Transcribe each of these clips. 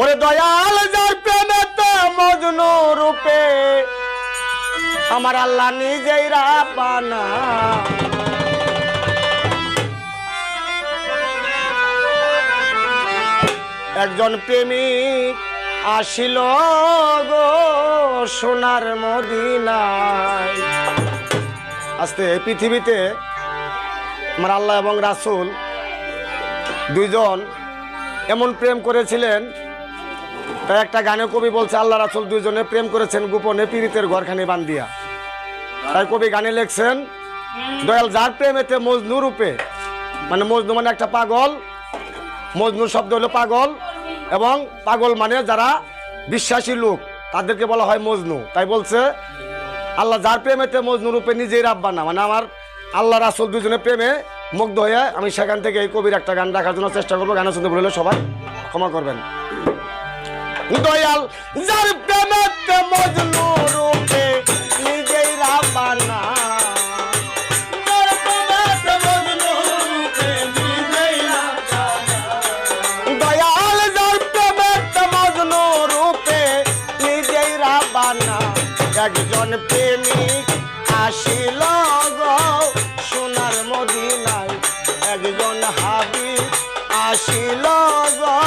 ওরে দয়াল যার প্রেমেতে মজনু রূপে, আমার আল্লাহ নিজেই রাপানা। একজন প্রেমিক আসিল গো সোনার মদিনায়। আস্তে পৃথিবীতে আমার আল্লাহ এবং রাসুল দুইজন এমন প্রেম করেছিলেন তাই একটা গানে কবি বলছে, আল্লাহ রাসূল দুইজনে প্রেম করেছেন গোপনে পীড়িতের ঘরখানি বান্দিয়া তাই কবি গানে লিখছেন, দয়াল যার প্রেমেতে মজনু রূপে মানে মজনু মানে একটা পাগল, মজনু শব্দ হলো পাগল, এবং পাগল মানে যারা বিশ্বাসী লোক, তাদেরকে বলা হয় মজনু। তাই বলছে, আল্লাহ যার প্রেমেতে মজনু রূপে নিজেই রাব্বানা মানে আমার আল্লাহ রাসুল দুজনের প্রেমে মুগ্ধ হয়ে আমি সেখান থেকে এই কবির একটা গান রাখার জন্য চেষ্টা করব। গানের শুনতে বললে সবাই ক্ষমা করবেন। দয়াল, যার প্রেমেতে মজনু রূপে নিজেই রাবানা একজন প্রেমিক আসিল গো সোনার মদিনায়। একজন হাবি আসিল গো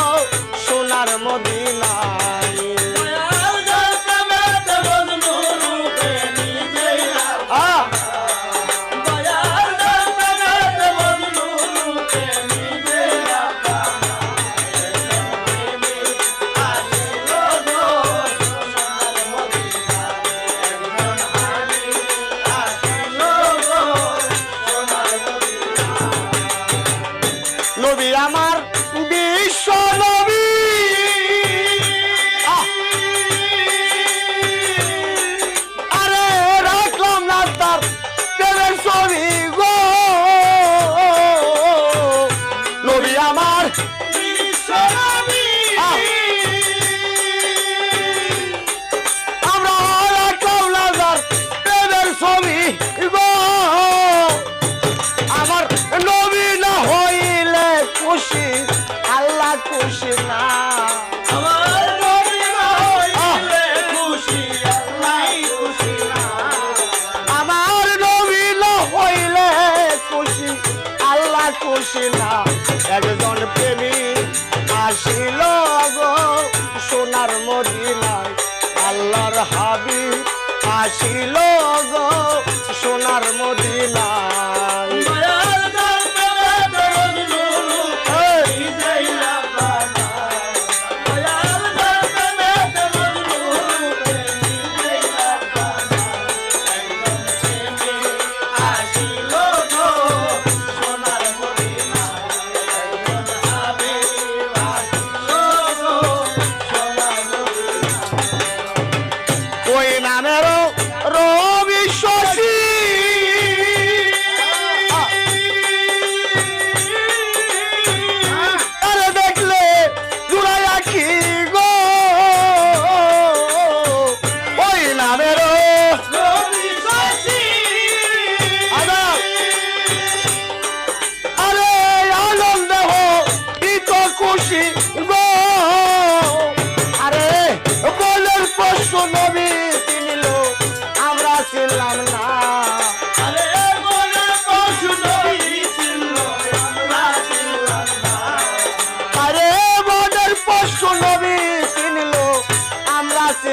আল্লাহ খুশি না একজন প্রেমী আসিল গো সোনার মদিনায়। আল্লাহর হাবি আসিল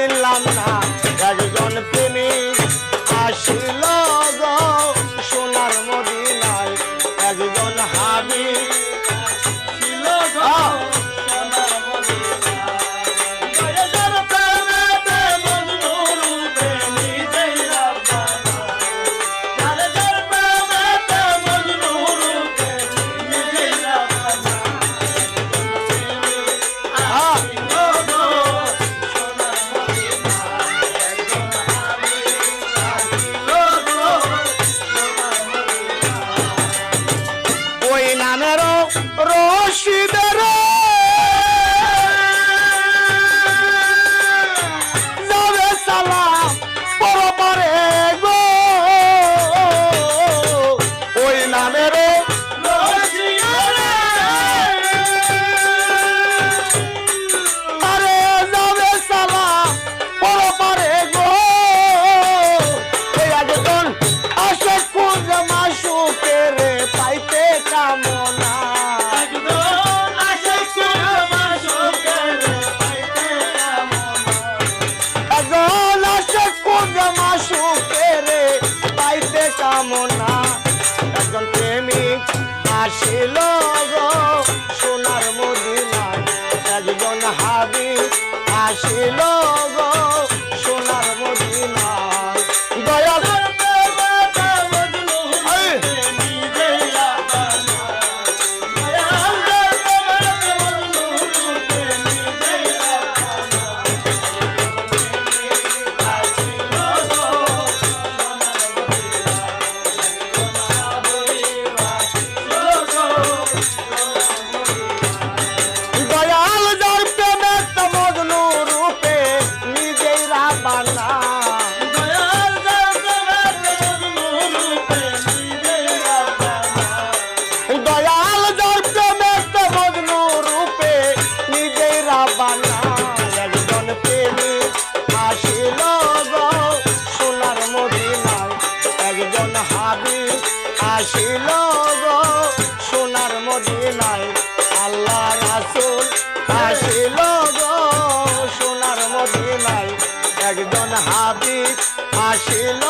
আমরা ছিলাম না আসিল হাবি আসিল